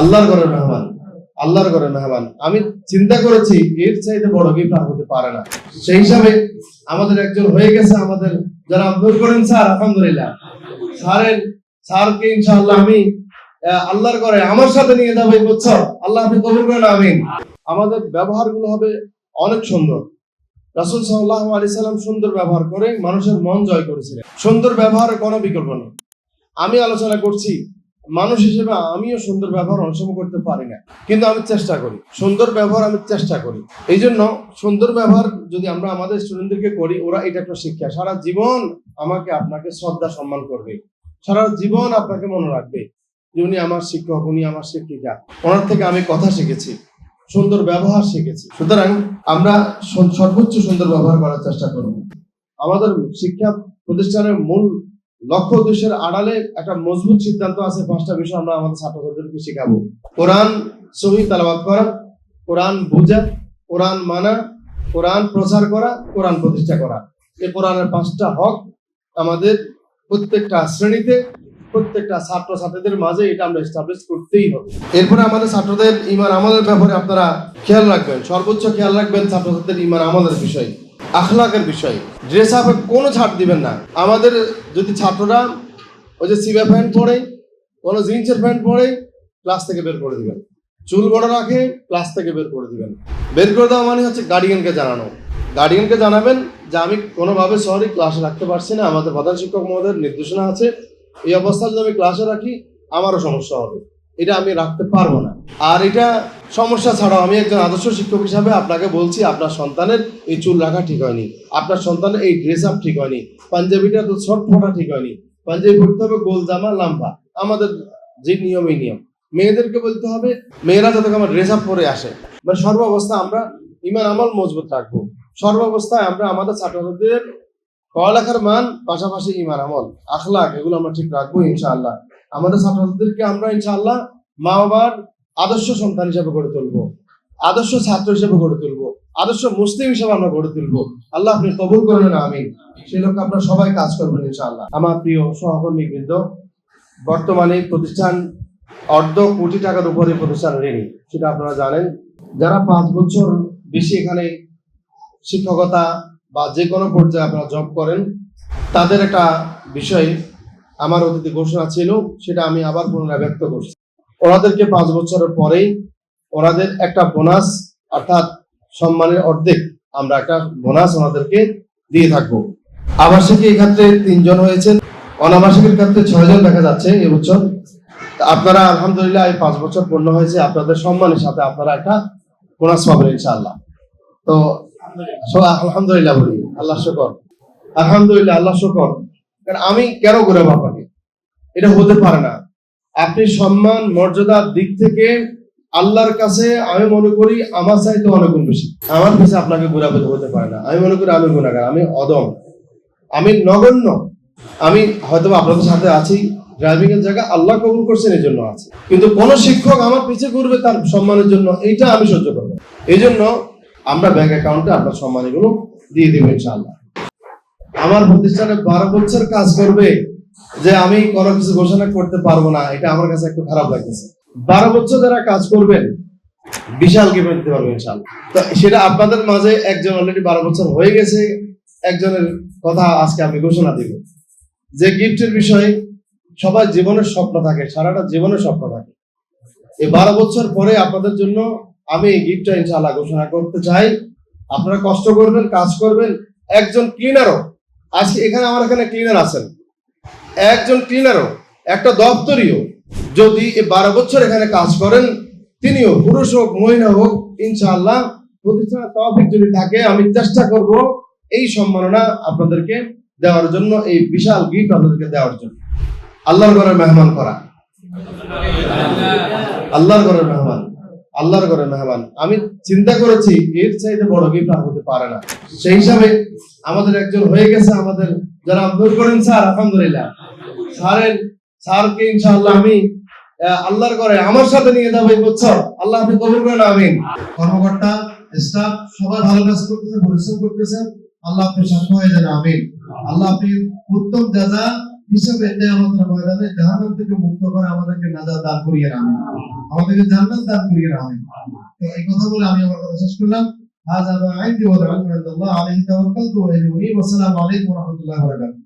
আল্লাহর ঘরের মেহমান, আল্লাহর ঘরের মেহমান। আমি চিন্তা করেছি, এর চাইতে বড় গিফট আর হতে পারে না। সেই হিসাবে আমাদের একজন হয়ে গেছে আমাদের যারা আব্দুল করেন স্যার, আলহামদুলিল্লাহ। স্যারের, স্যারকে ইনশাআল্লাহ আমি আল্লাহর ঘরে আমার সাথে নিয়ে যাব এই বছর। আল্লাহ আপনি কবুল করেন, আমিন। আমাদের ব্যবহারগুলো হবে অনেক সুন্দর। রাসুল সাল্লাহ আলি সাল্লাম সুন্দর ব্যবহার করে মানুষের মন জয় করেছিলেন। সুন্দর ব্যবহারের কোনো বিকল্প নেই। আমি আলোচনা করছি মানুষ হিসেবে আমিও সুন্দর ব্যবহার অনেক করতে পারি না। কিন্তু আমি চেষ্টা করি। সুন্দর ব্যবহার আমি চেষ্টা করি। এই জন্য সুন্দর ব্যবহার যদি আমরা আমাদের স্টুডেন্টদেরকে করি, ওরা এটা একটা শিক্ষা। সারা জীবন আমাকে আপনাকে শ্রদ্ধা, সম্মান করবে। সারা জীবন আপনাকে মনে রাখবে যে উনি আমার শিক্ষক, উনি আমার শিক্ষিকা। ওনার থেকে আমি কথা শিখেছি, সুন্দর ব্যবহার শিখেছি। সুতরাং আমরা সর্বোচ্চ সুন্দর ব্যবহার করার চেষ্টা করব। আমাদের শিক্ষা প্রতিষ্ঠানের মূল লক্ষ্য উদ্দেশ্যের আড়ালে একটা মজবুত সিদ্ধান্ত আছে, পাঁচটা বিষয় আমরা আমাদের ছাত্রছাত্রীদেরকে শেখাবো। কোরআন সহি তালাবাদ করা, কোরআন বোঝা, কোরআন মানা, কোরআন প্রচার করা, কোরআন প্রতিষ্ঠা করা। এই কোরআনের পাঁচটা হক আমাদের প্রত্যেকটা শ্রেণীতে, প্রত্যেকটা ছাত্র ছাত্রীদের মাঝে এটা আমরা এস্টাবলিশ করতেই হবে। এরপরে আমাদের ছাত্রদের ইমান আমলের ব্যাপারে আপনারা খেয়াল রাখবেন, সর্বোচ্চ খেয়াল রাখবেন ছাত্রছাত্রীদের ইমান আমলের বিষয়। আখলাকের বিষয়। ড্রেস আপে কোনো ছাড় দিবেন না। আমাদের যদি ছাত্ররা ওই যে সিবা প্যান্ট পরে, কোনো জিন্সের প্যান্ট পরে ক্লাস থেকে বের করে দিবেন। চুল বড় রাখে ক্লাস থেকে বের করে দিবেন। বের করে দেওয়া মানে হচ্ছে গার্ডিয়ানকে জানানো। গার্ডিয়ানকে জানাবেন যে আমি কোনোভাবে সরি ক্লাসে রাখতে পারছি না। আমাদের প্রধান শিক্ষক মহোদয়ের নির্দেশনা আছে। এই অবস্থা যদি আমি ক্লাসে রাখি, আমারও সমস্যা হবে। এটা আমি রাখতে পারব না। আর এটা সমস্যা ছাড়াও আমি একজন আদর্শ শিক্ষক হিসাবে আপনাকে বলছি, আপনার সন্তানের এই চুল রাখা ঠিক হয়নি। আপনার সন্তানের এই ড্রেস আপ ঠিক হয়নি। পাঞ্জাবিটা তো শর্ট ফোটা ঠিক হয়নি। পাঞ্জাবি পড়তে হবে গোল জামা, লাম্বা। আমাদের যে নিয়ম, এই নিয়ম। মেয়েদেরকে বলতে হবে, মেয়েরা যাতে আমার ড্রেস আপ পরে আসে। মানে সর্বাবস্থা আমরা ইমান আমল মজবুত রাখব। সর্বাবস্থায় আমরা আমাদের ছাত্রছাত্রীদের পড়ালেখার মান, পাশাপাশি ইমান আমল আখলাক এগুলো আমরা ঠিক রাখব ইনশাআল্লাহ। আমাদের ছাত্রছাত্রীদেরকে আমরা ইনশাআল্লাহ মা বাবার আদর্শ সন্তান হিসেবে গড়ে তুলবো। আদর্শ ছাত্র হিসেবে গড়ে তুলবো। আদর্শ মুসলিম হিসেবে আমরা গড়ে তুলবো। আল্লাহ আপনি কবুল করবেন আমি সেই লক্ষ্যে আপনারা সবাই কাজ করবেন, ইনশাআল্লাহ। আমার প্রিয় সহকর্মী বৃন্দ বর্তমানে প্রতিষ্ঠান অর্ধ কোটি টাকার উপরে প্রতিষ্ঠান ঋণী। সেটা আপনারা জানেন। যারা পাঁচ বছর বেশি এখানে শিক্ষকতা বা যে কোনো পর্যায়ে আপনারা জব করেন, তাদের একটা বিষয়, আমার অতীতে ঘোষণা ছিল, সেটা আমি আবার পুনরায় ব্যক্ত করছি। ওনাদেরকে পাঁচ বছরের পরেই ওনাদের একটা বোনাস, অর্থাৎ সম্মানের অর্ধেক আমরা একটা বোনাস ওনাদেরকে দিয়ে থাকব। আবাসিকের ক্ষেত্রে তিনজন হয়েছেন। অনাবাসিকের ক্ষেত্রে ছয়জন দেখা যাচ্ছে এবছর আপনারা আলহামদুলিল্লাহ এই পাঁচ বছর পূর্ণ হয়েছে। আপনাদের সম্মানের সাথে আপনারা একটা বোনাস পাবেন ইনশাআল্লাহ। তো আলহামদুলিল্লাহ বলি আল্লাহ শুকর। আলহামদুলিল্লাহ আল্লাহ শুকর। কারণ আমি কেন ঘুরাবো আপনাকে এটা হতে পারে না। আপনি সম্মান, মর্যাদার দিক থেকে আল্লাহর কাছে আমি মনে করি আমার চাইতে অনেক বেশি। আমার কাছে আপনাকে ঘুরাবে হতে পারে না। আমি মনে করি আমি গুণাগার আমি অদম। আমি নগণ্য। আমি হয়তো আপনাদের সাথে আছি ড্রাইভিং এর জায়গা আল্লাহ কবুল করছেন, এই জন্য আছে। কিন্তু কোন শিক্ষক আমার পিছে ঘুরবে তার সম্মানের জন্য, এইটা আমি সহ্য করব এই জন্য আমরা ব্যাংক অ্যাকাউন্টে আপনার সম্মান এগুলো দিয়ে দেবো ইনশাআল্লাহ। আমার প্রতিষ্ঠানে বারো বছর কাজ করবে। যে আমি কোনো কিছু ঘোষণা করতে পারব না, এটা আমার কাছে একটু খারাপ লাগতেছে। বারো বছর যারা কাজ করবেন, বিশাল গিফট দিতে পারব ইনশাআল্লাহ তো সেটা আপনাদের মাঝে একজন অলরেডি বারো বছর হয়ে গেছে, একজনের কথা আজকে আমি ঘোষণা দিব। যে গিফটের বিষয়ে সবার জীবনের স্বপ্ন থাকে, সারাটা জীবনের স্বপ্ন থাকে। এই বারো বছর পরে আপনাদের জন্য আমি এই গিফটটা ইনশাআল্লাহ ঘোষণা করতে চাই। আপনারা কষ্ট করবেন, কাজ করবেন। একজন ক্লিনারও আজকে এখানে আমার এখানে ক্লিনার আছেন। একজন ক্লিনারও একটা দপ্তরিও যদি বারো বছর এখানে কাজ করেন, তিনিও পুরুষ হোক, মহিলা হোক, ইনশাআল্লাহ প্রতিষ্ঠানের তহবিল যদি থাকে, আমি চেষ্টা করব এই সম্মাননা আপনাদেরকে দেওয়ার জন্য, এই বিশাল গিফট আপনাদেরকে দেওয়ার জন্য। আল্লাহর ঘরের মেহমান করা। আল্লাহর ঘরের মেহমান। আল্লাহর ঘরের মেহমান। আমি চিন্তা করেছি, এর চাইতে বড় গিফট আর হতে পারে না। সেই হিসাবে আমাদের একজন হয়ে গেছে আমাদের যারা আব্দুল করেন স্যার, আলহামদুলিল্লাহ। স্যারের, স্যারকে ইনশাআল্লাহ আমি আল্লাহর ঘরে আমার সাথে নিয়ে যাব এই বছর। আল্লাহ আপনি কবুল করেন, আমিন। কর্মকর্তা স্টাফ সবাই ভালো কাজ করতেছেন পরিশ্রম করতেছেন আল্লাহ আপনি সাথে হয়ে যান, আমিন। আল্লাহ আপনি উত্তম যাজা হিসাবে কিয়ামতের ময়দানে জাহান্নাম থেকে মুক্ত করে আমাদেরকে নাজাত দান করিয়ে রাখেন। আমাদেরকে জান্নাত দান করিয়ে রাখেন। তো এই কথা বলে আমি আমার কথা শেষ করলাম। هذا ما عندي والعلم عند الله عليه. توكلت وإليه. منيب والسلام عليكم ورحمة الله وبركاته.